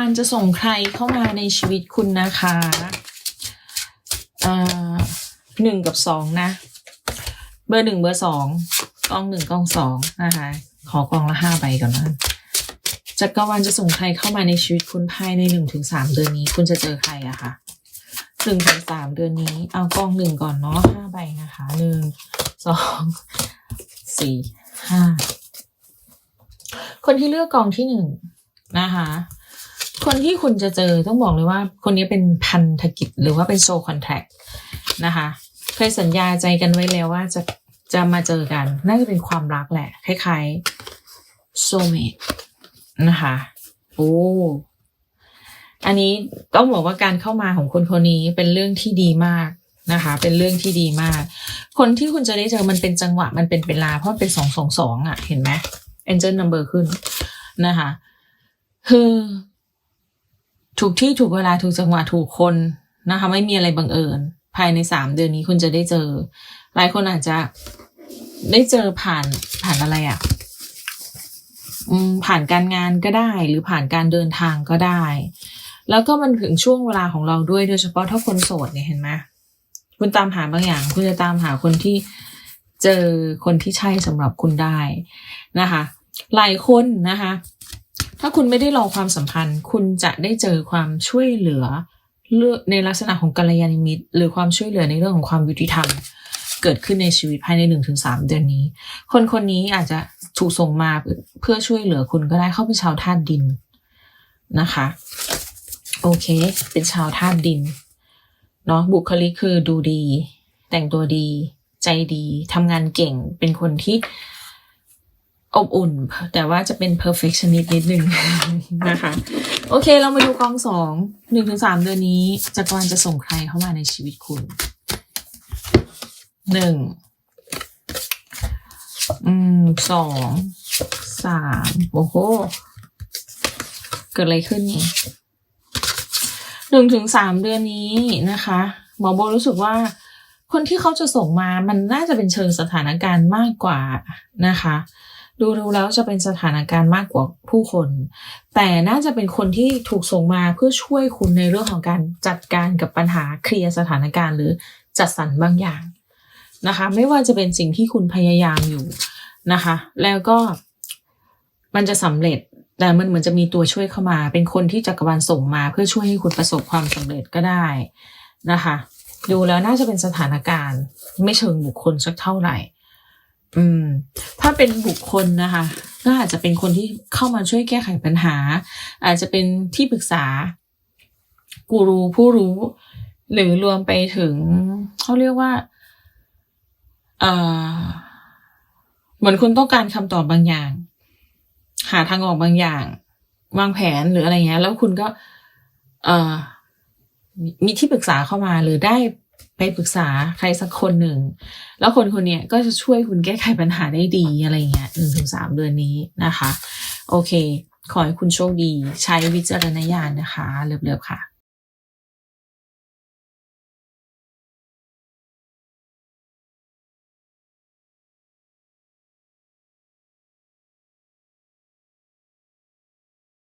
การจะส่งใครเข้ามาในชีวิตคุณนะคะอ่าหนึ่งกับสองนะ เบอร์หนึ่งเบอร์สองกองหนึ่งกองสองนะคะ ขอกองละห้าใบก่อนนะจักรวาลจะส่งใครเข้ามาในชีวิตคุณภายในหนึ่งถึงสามเดือนนี้ คุณจะเจอใครอะคะหนึ่งถึงสามเดือนนี้ เอากองหนึ่งก่อนเนาะห้าใบนะคะหนึ่งสองสี่ห้าคนที่เลือกกองที่หนึ่งนะคะ คนที่คุณจะเจอต้องบอกเลยว่า คนนี้เป็นพันธกิจหรือว่าเป็นโซคอนแทคนะคะเคยสัญญาใจกันไว้แล้วว่าจะจะมาเจอกัน น่าจะเป็นความรักแหละ คล้ายๆโซเมตนะคะโอ้อันนี้ต้องบอกว่าการเข้ามาของคนคนนี้เป็นเรื่องที่ดีมากนะคะ เป็นเรื่องที่ดีมาก คนที่คุณจะได้เจอมันเป็นจังหวะมันเป็นเวลาเพราะเป็นสองสองสองอะ เห็นไหม angel number ขึ้นนะคะคือ ถูกที่ถูกเวลาถูกจังหวะถูกคนนะคะ ไม่มีอะไรบังเอิญ ภายในสามเดือนนี้คุณจะได้เจอ หลายคนอาจจะได้เจอผ่านผ่านอะไรอะ่ะผ่านการงานก็ได้ หรือผ่านการเดินทางก็ได้ แล้วก็มันถึงช่วงเวลาของเราด้วยโดยเฉพาะถ้าคนโสดเนี่ยเห็นไหมคุณตามหาบางอย่าง คุณจะตามหาคนที่เจอคนที่ใช่สำหรับคุณได้นะคะ หลายคนนะคะ ถ้าคุณไม่ได้รอความสัมพันธ์ คุณจะได้เจอความช่วยเหลือเลือกในลักษณะของกัลยาณมิตร หรือความช่วยเหลือในเรื่องของความยุติธรรม เกิดขึ้นในชีวิตภายในหนึ่งถึงสามเดือนนี้ คนคนนี้อาจจะถูกส่งมาเพื่อช่วยเหลือคุณก็ได้เข้าเป็นชาวธาตุดินนะคะ โอเค เป็นชาวธาตุดินเนาะบุคลิกคือดูดี แต่งตัวดี ใจดีทำงานเก่งเป็นคนที่ อบอุ่น แต่ว่าจะเป็น perfectionist นิดนึงนะคะ โอเคเรามาดูกองสองหนึ่งถึงสามเดือนนี้จักรวาลจะส่งใครเข้ามาในชีวิตคุณหนึ่งอืมสองสามโอ้โห เกิดอะไรขึ้นนี่หนึ่งถึงสามเดือนนี้นะคะหมอโบรู้สึกว่าคนที่เขาจะส่งมามันน่าจะเป็นเชิงสถานการณ์มากกว่านะคะ ดูดูแล้วจะเป็นสถานการณ์มากกว่าผู้คน แต่น่าจะเป็นคนที่ถูกส่งมาเพื่อช่วยคุณในเรื่องของการจัดการกับปัญหาเคลียร์สถานการณ์ หรือจัดสรรบางอย่างนะคะ ไม่ว่าจะเป็นสิ่งที่คุณพยายามอยู่นะคะ แล้วก็มันจะสำเร็จแต่มันเหมือนจะมีตัวช่วยเข้ามา เป็นคนที่จักรวาลส่งมาเพื่อช่วยให้คุณประสบความสำเร็จก็ได้นะคะ ดูแล้วน่าจะเป็นสถานการณ์ ไม่เชิงบุคคลสักเท่าไหร่ อืม ถ้าเป็นบุคคลนะคะ ก็อาจจะเป็นคนที่เข้ามาช่วยแก้ไขปัญหา อาจจะเป็นที่ปรึกษา กูรูผู้รู้ หรือรวมไปถึงเขาเรียกว่าเอ่อเหมือนคุณต้องการคำตอบบางอย่าง หาทางออกบางอย่าง วางแผนหรืออะไรเงี้ย แล้วคุณก็ เอ่อมีมีที่ปรึกษาเข้ามาหรือได้ ไปปรึกษาใครสักคนหนึ่ง แล้วคนคนนี้ก็จะช่วยคุณแก้ไขปัญหาได้ดีอะไรเงี้ยหนึ่งถึงสามเดือนนี้นะคะ โอเค ขอให้คุณโชคดี ใช้วิจารณญาณนะคะเรียบๆค่ะ